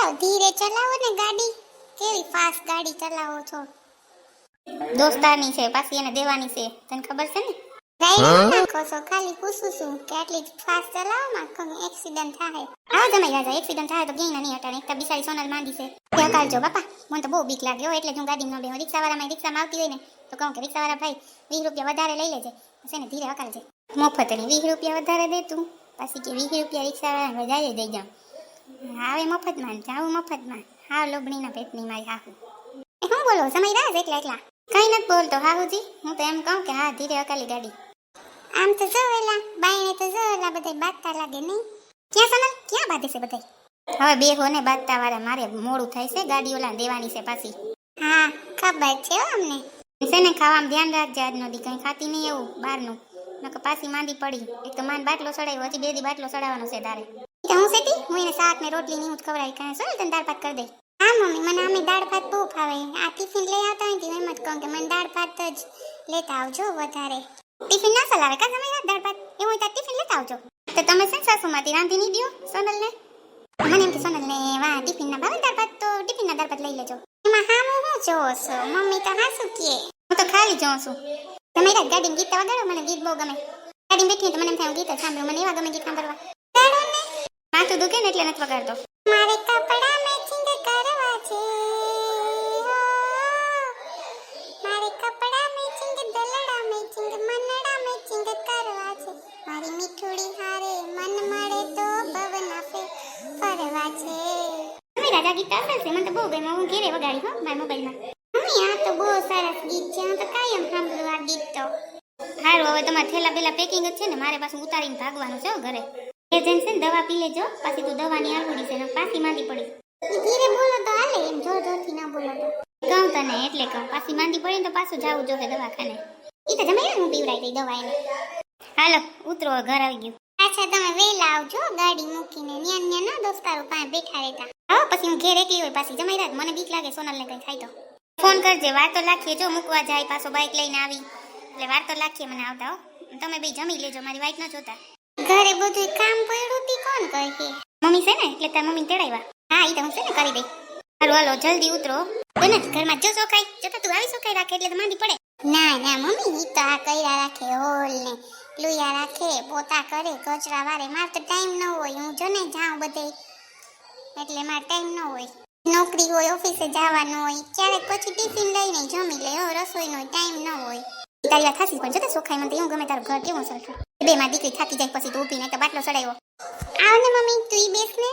ચલાવો ધીરે ચલાવો ને ગાડી. કેવી ફાસ્ટ ગાડી ચલાવો છો? દોસ્તાની છે પાછી એને દેવાની છે. તને ખબર છે ને? ગાડી નાખો છો. ખાલી પૂછું છું કે આટલી ફાસ્ટ ચલાવો માં કોઈ એક્સિડન્ટ થાય? હા જમાઈ રાજા એક્સિડન્ટ થાય તો ક્યાંય નહીં હટાણે એકતા બિચારી સોનલ માંદી છે. તે હકાલજો બાપા. મને તો બહુ બીક લાગે એટલે હું ગાડી ન બેહું. રિક્ષાવાળામાં રિક્ષામાં આવતી હોય ને તો કહું કે રિક્ષાવાળા ભાઈ વીસ રૂપિયા વધારે લઈ લેજે. પછી ધીરે હકાલજે. મફતની વીસ રૂપિયા વધારે દે તું. પછી કે વીસ રૂપિયા રિક્ષાવાળા વધારે દઈ જાઉં. આવે મફતમાં જાવું મફતમાં. હા લોબણીના પેટની મારી હાહુ. એ હું બોલો? સમય રાજ એકલા એકલા. કઈ નથી બોલતો હાહુજી. હું તો એમ કહું કે હા, ધીરે અકાલી ગાડી. આમ તો જો એલા, બાયણે તો જો એલા બધા બાતતા લાગે નહીં. ક્યાં સોનલ ક્યાં બાંધે છે બધા હવે બે હો ને બાતતા વાળા મારે મોડું થાય છે, ગાડી ઓલા દેવાની છે પાછી. હા, ખબર છે અમને. છે ને ખાવામાં ધ્યાન રાખજે, આજનો દી કંઈ ખાતી નહીં એવું, બહારનું. નકર પાછી માંદી પડી. એક તો માન બાટલો ચડાવ્યો હજી બે દી બાટલો ચડાવવાનો છે તારે. તો હું સેતી હું એને શાક ને રોટલી ની હું જ ખવડાવી કાંઈ સોનલ તને દાળ ભાત કરી દઈ. હા, મમ્મી, મને આમે દાળ ભાત બહુ ભાવે આ ટિફિન લઈ આવતા હોય એમ જ કહું કે મને દાળ ભાત જ લેતા આવજો વધારે. ટિફિન ના ચલાવે કા તમે દાળ ભાત? એવું હોય ત્યાં ટિફિન લેતા આવજો. તો તમે શું સાસુમાંથી રાંધી નહીં દો, સોનલને. મને એમ કે સોનલને, વાહ ટિફિન ના ભાવે દાળ ભાત? તો ટિફિન ના દાળ ભાત લઈ લેજો. એમાં હા, હું હું જોઉં છું મમ્મી તો હાસુ કહે હું તો ખાલી જોઉં છું. તમે રાત ગાડીમાં ગીત વગાડો, મને ગીત બહુ ગમે. ગાડીમાં બેઠી તો મને એમ થાય ગીત જ સાંભળું, મને એવા ગમે ગીત સાંભળવા. માથું દુખે ને એટલે નથી વગાડતો મારે કપડા મેચિંગ કરવા છે મારે કપડા મેચિંગ દલડા મેચિંગ મનડા મેચિંગ કરવા છે. મારી મીઠુડી હારે મન મળે તો ભવન આપે ફરવા છે. મમ્મી રાજા ગીત છે મને તો બહુ ગમે હું ઘેરે વગાડી હો મારા મોબાઈલમાં. મમ્મી આ તો બહુ સરસ ગીત છે. હું તો કાયમ સાંભળું આ ગીત તો. સારું હવે તમારે થેલા પેલા પેકિંગ જ છે ને મારે પાછું ઉતારીને ભાગવાનું છે હો ઘરે છે ને દવા પી લેજો. પાછી તું દવાની આંગળી છે ને પાછી માંદી પડી. ધીરે બોલો તો હાલે એમ જોર જોરથી ના બોલો તો. કહું તને એટલે કહું પાછી માંદી પડી ને તો પાછું જવું જોઈએ દવાખાને. એ તો જમાઈ હું પીવડાઈ દઈ દવા એને. હાલો ઉતરો ઘર આવી ગયું. અચ્છા તમે વેલા આવજો ગાડી મૂકીને ન્યા ન્યા ના દોસ્તારો પાસે બેઠા રહેતા. હા પછી હું ઘેર એકલી હોય પાછી જમાઈ રાત મને બીક લાગે સોનલને કંઈ થાય તો. ફોન કરજે વાર તો લાખીએ જો મૂકવા જાય પાછો બાઇક લઈને આવી. એટલે વાર તો લાખીએ મને આવતા હો. તમે બે જમી લેજો મારી વાઈફ ન જોતા. ઘરે બધું કામ પડ્યું તી, કોણ કહે? મમ્મી છે ને, એટલે તાર મમ્મી તેડાવ્યા હા એ તો હું છે ને કરી દઈ. હારું હાલો, જલ્દી ઉતરો. બને, ઘરમાં જો સોખાઈ જતા તું આવી સોખાઈ રાખે, એટલે તો માંદી પડે. ના ના, મમ્મી, ઈ તો આ કર્યા રાખે, હોલ ને, લુયા રાખે, પોતા કરે, કચરા વારે. મારે તો ટાઈમ ન હોય, હું જો ને જાઉં બધે. એટલે મારે ટાઈમ ન હોય. નોકરી હોય, ઓફિસે જવાનું હોય, ક્યારેક પછી ટિફિન લઈને જમી લે રસોઈનો ટાઈમ ન હોય. તારી વાત ખાસી પણ જતા સોખાઈ મને એવું ગમે તારું ઘર કેવું સરખું બે દીકરી થાકી જાય પછી તું ઊભી ને તો બાટલો ચડાવ્યો આવ ને મમ્મી, તું ઈ બેસ ને.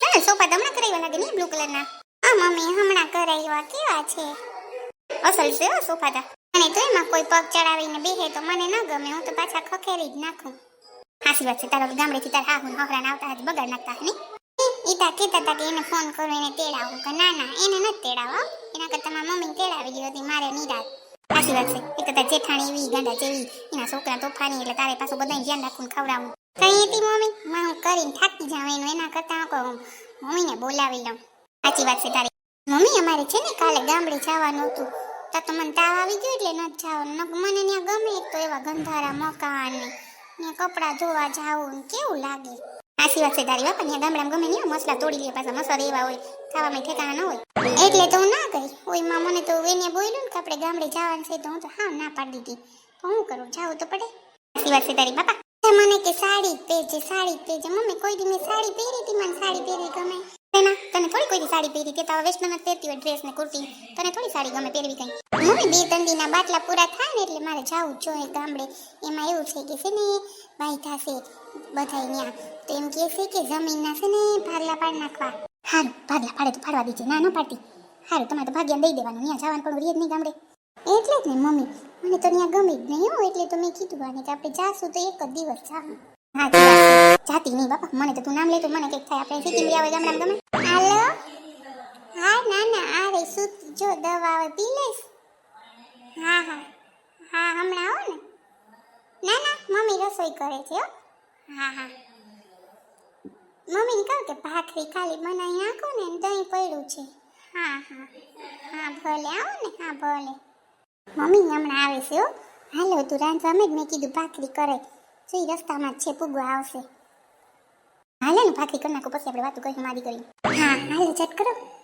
ચાલ, સોફા હમણાં કરાવ્યા લાગે નહીં, બ્લુ કલરના. આ મમ્મી, હમણાં કરાવ્યા કેવા છે? અસલ છે હો સોફા તા. અને તો એમાં કોઈ પગ ચડાવીને બેહે તો મને ન ગમે, હું તો પાછા ખખેરી જ નાખું. હાસી વાત છે, તારા ગામડેથી તારા હા હું હહરાને આવતા હાથ બગાડ નાખતા નહીં? ઈ તા કહેતા હતા કે એને ફોન કરો, એને તેડાવું. કે ના ના, એને નથી તેડાવો એના કરતા મમ્મી તેડાવી ગઈ હતી, મારે નિરાત સાચી વાત છે. એક તો જેઠાણી એવી, ગાંડા જેવી, એના છોકરા તોફાની, એટલે તારે પાછું બધાને ધ્યાન રાખવું ખવડાવું. કઈ હતી મમ્મી? માં હું કરીને થાકી જાઉં એનું, એના કરતા હું મમ્મીને બોલાવી લઉં. સાચી વાત છે તારી. મમ્મી અમારે છે ને કાલે ગામડે જવાનું હતું. તો તો મને તાવ આવી ગયો એટલે નથી જવાનું. મને ત્યાં ગમે તો એવા ગંધારા મકાન ને કપડાં ધોવા જાવું કેવું લાગે? સાચી વાત છે તારી બાપા ને ગામડામાં ગમે નહીં મસલા તોડી લે પાછા મસર એવા હોય, ખાવામાં ઠેકાણા ન હોય. એટલે તો ના કહી. ઓય, માં, મને તો એને બોલ્યું ને કે આપણે ગામડે જવાનું છે તો હું તો હા, ના પાડી દીધી. તો હું કરું? જાવું તો પડે. સાચી વાત બાપા. મને કે સાડી પહેરજે સાડી પહેરજે. મમ્મી, કોઈ દી મેં સાડી પહેરી હતી, મને સાડી પહેરી ગમે. એના, તને થોડી કોઈ સાડી પહેરી તે તો વેસ્ટર્ન જ પહેરતી હોય ડ્રેસ ને કુર્તી. તને થોડી સાડી ગમે પહેરવી કઈ? મમ્મી, બે ત્રણ દીના બાટલા પૂરા થાય ને એટલે મારે જવું જોઈએ ગામડે. એમાં એવું છે કે છે ને, ભાઈ થશે બધાય ન્યા તો એમ કહે છે કે જમીનના છે ને ભાગલા પાડ નાખવા. હારું, ભાગલા પાડે તો પાડવા દીજે, ના ન પાડતી. હારું, તમારે તો ભાગ્યા દઈ દેવાનું ત્યાં જવાનું પણ રીત નહીં ગામડે. એટલે જ ને, મમ્મી, મને તો ત્યાં ગમે જ નહીં હો, એટલે તો મેં કીધું આને કે આપણે જાશું તો એક જ દિવસ જાહું. હા, જી જાતી નહીં, બાપા, મને તો તું નામ લે તો મને કંઈક થાય. આપણે સિટી આવે ગામડામાં ગમે. હાલો? હા, ના ના આવે સૂત. જો, દવા આવે પી લઈશ. હા હા. હા, હમણાં આવો ને. ના ના, મમ્મી રસોઈ કરે છે, હો. હા હા. મમ્મીને કહું કે ભાખરી ખાલી બનાવી નાખો ને દહીં પડ્યું છે. હા હા. હા, ભલે. આવો ને. હા, ભલે. મમ્મી હમણાં આવે છે, હો. હાલો, તું રાંધવા જ મેં કીધું ભાખરી કરે. તો એ રસ્તામાં જ છે પૂગવા આવશે. હાલે ને, ભાખરી કરી નાખો. પછી આપણે વાતું કરી મારી કરી હા, હાલો, ચટ કરો.